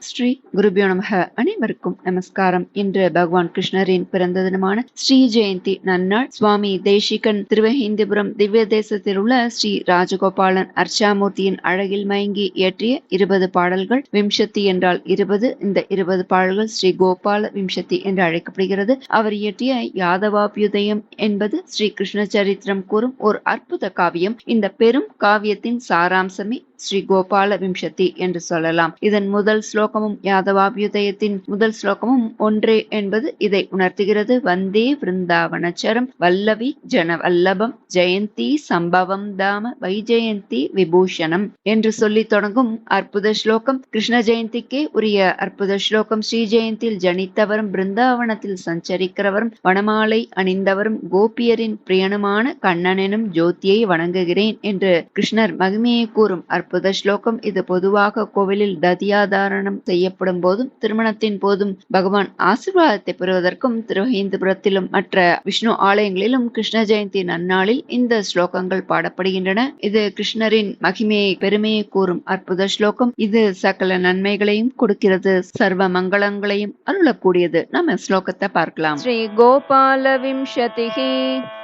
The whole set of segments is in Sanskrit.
ஸ்ரீ குருபியோ நமக. அனைவருக்கும் நமஸ்காரம். இன்று பகவான் கிருஷ்ணரின் பிறந்த தினமான ஸ்ரீ ஜெயந்தி நன்னாள். சுவாமி தேசிகன் திருவஹிந்திபுரம் திவ்ய தேசத்தில் உள்ள ஸ்ரீ ராஜகோபாலன் அர்ச்சாமூர்த்தியின் அழகில் மயங்கி இயற்றிய இருபது பாடல்கள். விம்சத்தி என்றால் இருபது. இந்த இருபது பாடல்கள் ஸ்ரீ கோபால விம்சத்தி என்று அழைக்கப்படுகிறது. அவர் இயற்றிய யாதவாபியுதயம் என்பது ஸ்ரீ கிருஷ்ண சரித்திரம் கூறும் ஒரு அற்புத காவியம். இந்த பெரும் காவியத்தின் சாராம்சமே ஸ்ரீ கோபால விம்சதி என்று சொல்லலாம். இதன் முதல் ஸ்லோகமும் யாதவாபியுதயத்தின் முதல் ஸ்லோகமும் ஒன்றே என்பது இதை உணர்த்துகிறது. வந்தே விருந்தாவனச்சரம் வல்லவி ஜன வல்லபம் ஜெயந்தி சம்பவம் தாம வைஜெயந்தி விபூஷணம் என்று சொல்லி தொடங்கும் அற்புத ஸ்லோகம். கிருஷ்ண ஜெயந்திக்கே உரிய அற்புத ஸ்லோகம். ஸ்ரீ ஜெயந்தியில் ஜனித்தவரும் பிருந்தாவனத்தில் சஞ்சரிக்கிறவரும் வனமாலை அணிந்தவரும் கோபியரின் பிரியனுமான கண்ணனெனும் ஜோதியை வணங்குகிறேன் என்று கிருஷ்ணர் மகிமையை கூறும் அற்புத ஸ்லோகம் இது பொதுவாக கோவிலில் ததியாதாரணம் செய்யப்படும் போதும் திருமணத்தின் போதும் பகவான் ஆசீர்வாதத்தை பெறுவதற்கும் திருவஹிந்துபுரத்திலும் மற்ற விஷ்ணு ஆலயங்களிலும் கிருஷ்ண ஜெயந்தி நன்னாளில் இந்த ஸ்லோகங்கள் பாடப்படுகின்றன இது கிருஷ்ணரின் மகிமையை பெருமையை கூறும் அற்புத ஸ்லோகம் இது சகல நன்மைகளையும் கொடுக்கிறது சர்வ மங்களங்களையும் அருளக்கூடியது நம்ம ஸ்லோகத்தை பார்க்கலாம் ஸ்ரீ கோபால விம்சதிः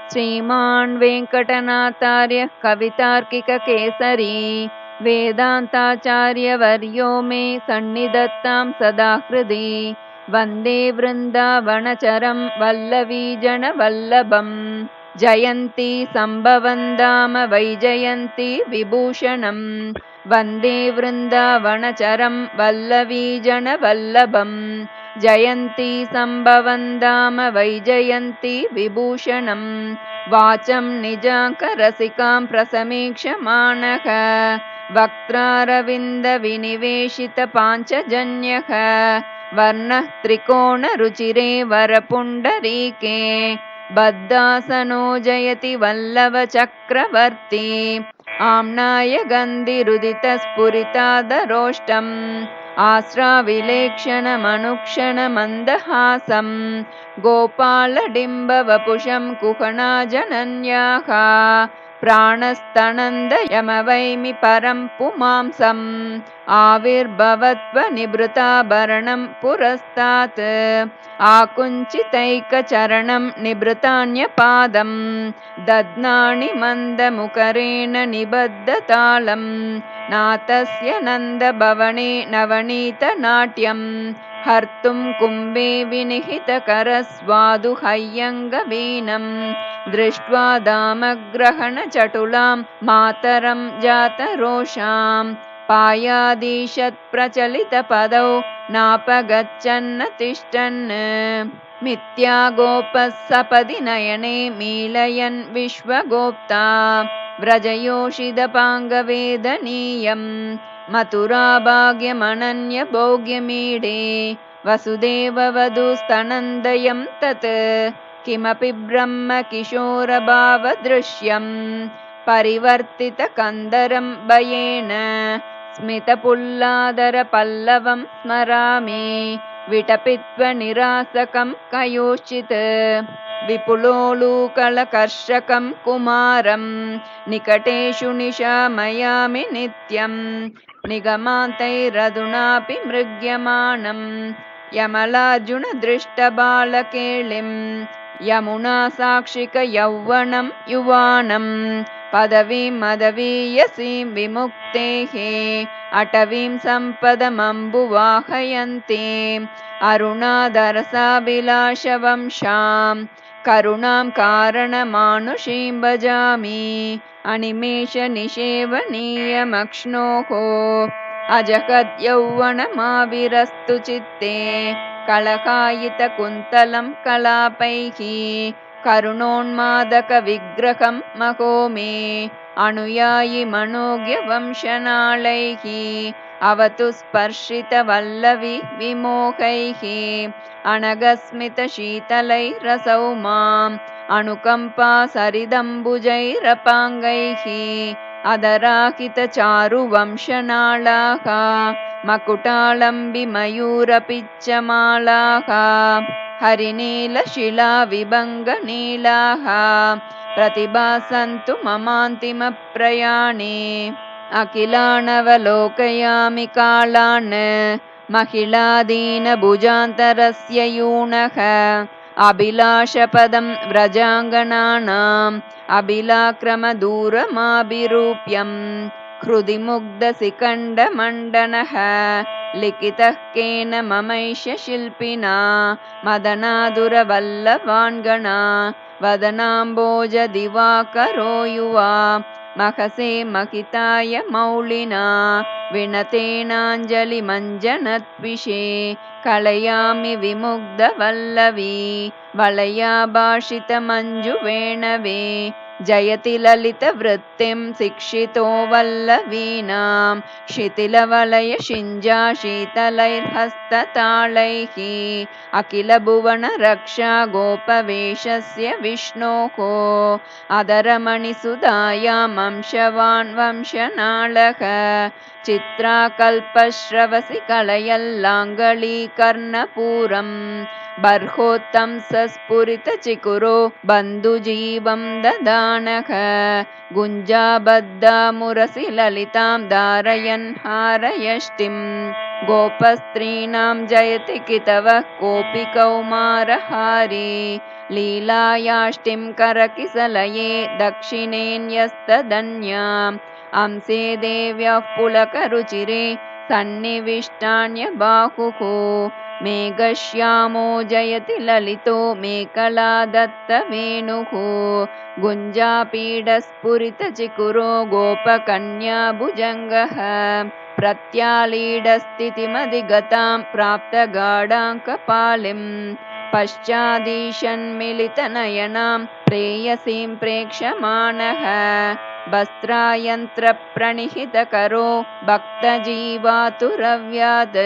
श्रीमान् वेङ्कटनाथार्यः कवितार्किककेसरी वेदान्ताचार्यवर्यो मे सन्निधत्तां सदा हृदि वन्दे वृन्दावनचरं वल्लवीजनवल्लभम् जयन्ती सम्भवन्दाम वैजयन्ती विभूषणम्। वन्दे वृन्दावनचरं वल्लवीजनवल्लभम् जयन्ती सम्भवन्दाम वैजयन्ती विभूषणम् वाचं निजाङ्करसिकां प्रसमीक्षमाणः। वक्त्रारविन्दविनिवेशितपाञ्चजन्यः वर्णः त्रिकोणरुचिरे वरपुण्डरीके बद्धासनो जयति वल्लभचक्रवर्ती। आम्नाय गन्धिरुदितस्फुरितादरोष्टम् आश्राविलेक्षणमनुक्षणमन्दहासं गोपालडिम्बवपुषं कुहणाजनन्याः प्राणस्तनन्दयमवैमि परं पुमांसम् आविर्भवत्वनिभृताभरणं पुरस्तात् आकुञ्चितैकचरणं निभृतान्यपादं दध्नानि मन्दमुकरेण निबद्धतालम् नाथस्य नन्दभवने नवनीतनाट्यं हर्तुं कुम्भे विनिहितकरस्वादुहय्यङ्गवीनं दृष्ट्वा दामग्रहणचटुलां मातरं जातरोषां पायादीशत्प्रचलितपदौ नापगच्छन्न तिष्ठन् मिथ्या गोपः सपदि नयने मीलयन् विश्वगोप्ता व्रजयोषिदपाङ्गवेदनीयं मथुराभाग्यमनन्यभोग्यमीडे वसुदेववधूस्तनन्दयं तत् किमपि ब्रह्म किशोरभावदृश्यं परिवर्तितकन्दरं भयेन स्मितपुल्लादरपल्लवं स्मरामि विटपित्वनिरासकं कयोश्चित् विपुलोलूकलकर्षकं कुमारं निकटेषु निशामयामि नित्यं निगमान्तैरधुनापि मृग्यमाणं यमलार्जुनदृष्टबालकेलिं यमुना साक्षिकयौवनं युवानं पदवीं मदवीयसीं विमुक्तेः। अटवीं सम्पदमम्बुवाहयन्तीम्। अरुणादरसाभिलाषवंशां करुणां कारणमानुषीं भजामि अनिमेषनिषेवनीयमक्ष्णोः अजगद्यौवनमाविरस्तु चित्ते कलकायितकुन्तलं कलापैः करुणोन्मादकविग्रहं महो मे अनुयायि मनोज्ञवंशनालैः अवतु स्पर्शितवल्लवी विमोहैः। अनगस्मितशीतलैरसौ माम्। अनुकम्पा सरिदम्बुजैरपाङ्गैः। अदराहितचारुवंशनालाः मकुटालम्बिमयूरपिच्चमालाः। हरिनीलशिलाविभङ्गनीलाः। प्रतिभासन्तु ममान्तिमप्रयाणे अखिलानवलोकयामि कालान् महिलादीनभुजान्तरस्य यूनः। अभिलाषपदं अभिलाक्रमदूरमाभिरूप्यम् हृदि मुग्धसिकण्डमण्डनः लिखितः केन ममैष शिल्पिना मदनादुरवल्लभाङ्गणा। वदनाम्बोजदिवाकरो युवा महसे महिताय मौलिना विनतेनाञ्जलिमञ्जनत्विषे कलयामि विमुग्धवल्लवी वलया भाषितमञ्जुवेणवे जयति ललितवृत्तिं शिक्षितो वल्लवीनां शिथिलवलयशिञ्जा शीतलैर्हस्ततालैः अखिलभुवनरक्षा गोपवेशस्य विष्णोः अधरमणिसुधायाम् अंशवान् वंशनाळः चित्राकल्पश्रवसि कलयल्लाङ्गलीकर्णपूरम् बर्होत्तं सस्फुरितचिकुरो बन्धुजीवं ददानः गुञ्जाबद्धामुरसि ललितां धारयन् हारयष्टिम्। गोपस्त्रीणां जयति कितवः कोऽपि कौमारहारी। लीलायाष्टिं करकिसलये दक्षिणेन्यस्तदन्याम् अंसे देव्यः पुलकरुचिरे सन्निविष्टान्यबाहुः मेघश्यामो जयति ललितो मेकला दत्तवेणुः गुञ्जापीडस्फुरितचिकुरो गोपकन्या भुजङ्गः। प्रत्यालीडस्थितिमधिगतां प्राप्तगाढाङ्कपालिम् पश्चादीशन्मिलितनयनां प्रेयसीं प्रेक्षमाणः। वस्त्रायन्त्रप्रणिहितकरो भक्तजीवातुरव्यात्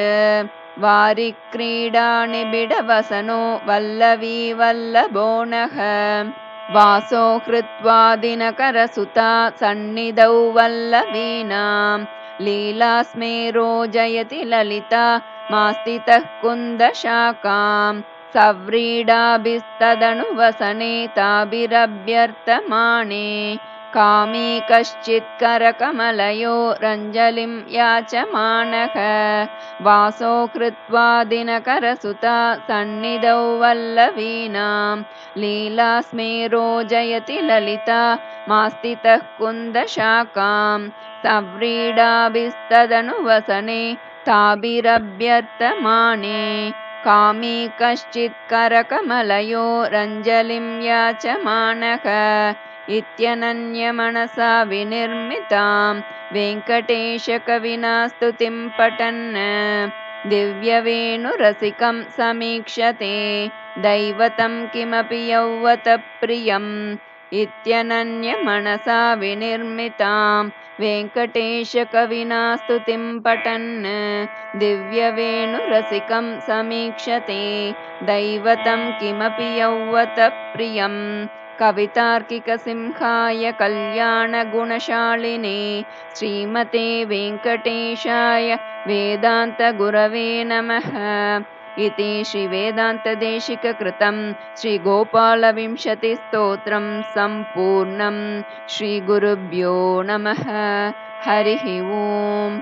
वारिक्रीडानिबिडवसनो वल्लवी वल्लभो नः वासो हृत्वा दिनकरसुता सन्निधौ वल्लवीनां लीलास्मेरो जयति ललिता मास्तितः कुन्दशाखां सव्रीडाभिस्तदनुवसने ताभिरभ्यर्थमाणे कामी कश्चित् करकमलयो रञ्जलिं याचमानः। वासो कृत्वा दिनकरसुता सन्निधौ वल्लवीनां। लीलास्मेरो जयति ललिता मास्तितः कुन्दशाखां। सव्रीडाभिस्तदनुवसने ताभिरभ्यर्थमाणे कामी कश्चित् करकमलयो रञ्जलिं याचमानः इत्यनन्यमनसा विनिर्मितां वेङ्कटेशकविना स्तुतिं पठन्। दिव्यवेणुरसिकं समीक्षते। दैवतं किमपि यौवतप्रियम्। इत्यनन्यमनसा विनिर्मितां वेङ्कटेशकविना स्तुतिं पठन्। दिव्यवेणुरसिकं समीक्षते। दैवतं किमपि यौवतप्रियम् कवितार्किकसिंहाय कल्याणगुणशालिने श्रीमते वेङ्कटेशाय वेदान्तगुरवे नमः। इति श्रीवेदान्तदेशिककृतं श्रीगोपालविंशतिस्तोत्रं सम्पूर्णं श्रीगुरुभ्यो नमः। हरिः ओम्